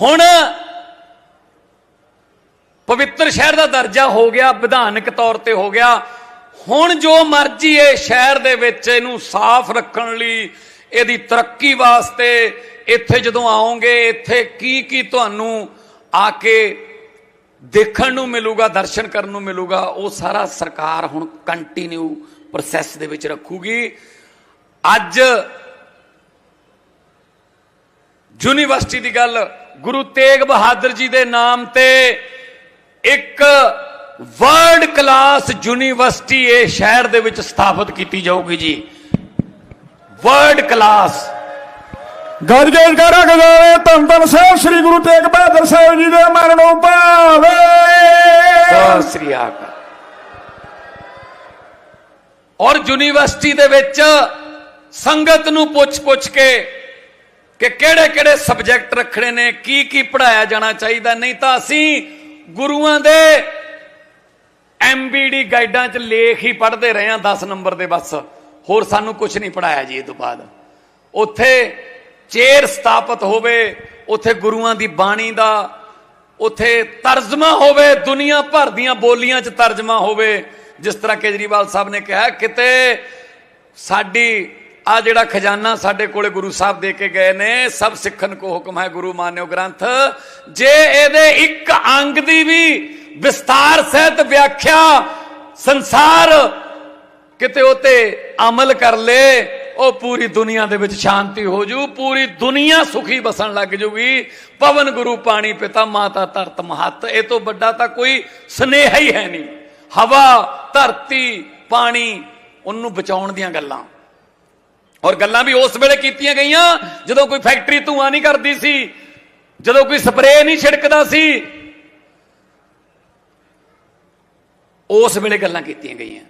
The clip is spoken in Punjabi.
ਹੁਣ ਪਵਿੱਤਰ ਸ਼ਹਿਰ ਦਾ ਦਰਜਾ ਹੋ ਗਿਆ, ਵਿਧਾਨਕ ਤੌਰ ਤੇ ਹੋ ਗਿਆ। ਹੁਣ ਜੋ ਮਰਜ਼ੀ ਇਹ ਸ਼ਹਿਰ ਦੇ ਵਿੱਚ ਇਹਨੂੰ ਸਾਫ਼ ਰੱਖਣ ਲਈ, ਇਹਦੀ ਤਰੱਕੀ ਵਾਸਤੇ ਇੱਥੇ ਜਦੋਂ ਆਓਗੇ, ਇੱਥੇ ਕੀ ਕੀ ਤੁਹਾਨੂੰ ਆ ਕੇ ਦੇਖਣ ਨੂੰ ਮਿਲੂਗਾ, ਦਰਸ਼ਨ ਕਰਨ ਨੂੰ ਮਿਲੂਗਾ, ਉਹ ਸਾਰਾ ਸਰਕਾਰ ਹੁਣ ਕੰਟੀਨਿਊ ਪ੍ਰੋਸੈਸ ਦੇ ਵਿੱਚ ਰੱਖੂਗੀ। ਅੱਜ ਯੂਨੀਵਰਸਿਟੀ ਦੀ ਗੱਲ ਗੁਰੂ ਤੇਗ ਬਹਾਦਰ ਜੀ ਦੇ ਨਾਮ ਤੇ ਇੱਕ ਵਰਲਡ ਕਲਾਸ ਯੂਨੀਵਰਸਿਟੀ ਇਹ ਸ਼ਹਿਰ ਦੇ ਵਿੱਚ ਸਥਾਪਿਤ ਕੀਤੀ ਜਾਊਗੀ ਜੀ। World class. ਗੱਜ ਗੱਜ ਕਰਾ ਗਜਾਵੇ ਧੰਨ ਧੰਨ ਸਾਹਿਬ ਸ੍ਰੀ ਗੁਰੂ ਤੇਗ ਬਹਾਦਰ ਸਾਹਿਬ ਜੀ ਦੇ ਮਨ ਨੂੰ ਭਾਵੇ। ਸਤਿ ਸ੍ਰੀ ਅਕਾਲ। ਔਰ ਯੂਨੀਵਰਸਿਟੀ ਦੇ ਵਿੱਚ ਸੰਗਤ ਨੂੰ ਪੁੱਛ-ਪੁੱਛ ਕੇ ਕਿ ਕਿਹੜੇ-ਕਿਹੜੇ ਸਬਜੈਕਟ ਰੱਖਣੇ ਨੇ, ਕੀ ਕੀ ਪੜਾਇਆ ਜਾਣਾ ਚਾਹੀਦਾ, ਨਹੀਂ ਤਾਂ ਅਸੀਂ ਗੁਰੂਆਂ ਦੇ ਐਮਬੀਡੀ ਗਾਈਡਾਂ 'ਚ ਲੇਖ ਹੀ ਪੜ੍ਹਦੇ ਰਹੇ ਹਾਂ 10 ਨੰਬਰ ਦੇ ਬਸ। ਹੋਰ ਸਾਨੂੰ ਕੁਝ ਨਹੀਂ ਪੜਾਇਆ ਜੀ ਇਹ ਤੋਂ ਬਾਅਦ। ਉੱਥੇ ਚੇਰ ਸਥਾਪਿਤ ਹੋਵੇ, ਉੱਥੇ ਗੁਰੂਆਂ ਦੀ ਬਾਣੀ ਦਾ, ਉੱਥੇ ਤਰਜਮਾ ਹੋਵੇ, ਦੁਨੀਆ ਭਰ ਦੀਆਂ ਬੋਲੀਆਂ 'ਚ ਤਰਜਮਾ ਹੋਵੇ। ਜਿਸ ਤਰ੍ਹਾਂ ਕੇਜਰੀਵਾਲ ਸਾਹਿਬ ਨੇ ਕਿਹਾ, ਕਿਤੇ ਸਾਡੀ ਆ ਜਿਹੜਾ ਖਜ਼ਾਨਾ ਸਾਡੇ ਕੋਲੇ ਗੁਰੂ ਸਾਹਿਬ ਦੇ ਕੇ ਗਏ ਨੇ, ਸਭ ਸਿੱਖਣ ਕੋ ਹੁਕਮ ਹੈ ਗੁਰੂ ਮਾਨਿਓ ਗ੍ਰੰਥ। ਜੇ ਇਹਦੇ ਇੱਕ ਅੰਗ ਦੀ ਵੀ ਵਿਸਤਾਰ ਸਹਿਤ ਵਿਆਖਿਆ ਸੰਸਾਰ ਕਿਤੇ ਉਤੇ ਅਮਲ ਕਰ ਲੇ, ਉਹ ਪੂਰੀ ਦੁਨੀਆ ਦੇ ਵਿੱਚ ਸ਼ਾਂਤੀ ਹੋ ਜੂ, ਪੂਰੀ ਦੁਨੀਆ ਸੁਖੀ ਬਸਣ ਲੱਗ ਜੂਗੀ। ਪਵਨ ਗੁਰੂ ਪਾਣੀ ਪਿਤਾ ਮਾਤਾ ਧਰਤ ਮਹੱਤ, ਇਹ ਤੋਂ ਵੱਡਾ ਤਾਂ ਕੋਈ ਸਨੇਹ ਹੀ ਹੈ ਨਹੀਂ। ਹਵਾ, ਧਰਤੀ, ਪਾਣੀ, ਉਹਨੂੰ ਬਚਾਉਣ ਦੀਆਂ ਗੱਲਾਂ। ਔਰ ਗੱਲਾਂ ਵੀ ਉਸ ਵੇਲੇ ਕੀਤੀਆਂ ਗਈਆਂ ਜਦੋਂ ਕੋਈ ਫੈਕਟਰੀ ਧੂਆਂ ਨਹੀਂ ਕਰਦੀ ਸੀ, ਜਦੋਂ ਕੋਈ ਸਪਰੇਅ ਨਹੀਂ ਛਿੜਕਦਾ ਸੀ। ਉਸ ਵੇਲੇ ਗੱਲਾਂ ਕੀਤੀਆਂ ਗਈਆਂ।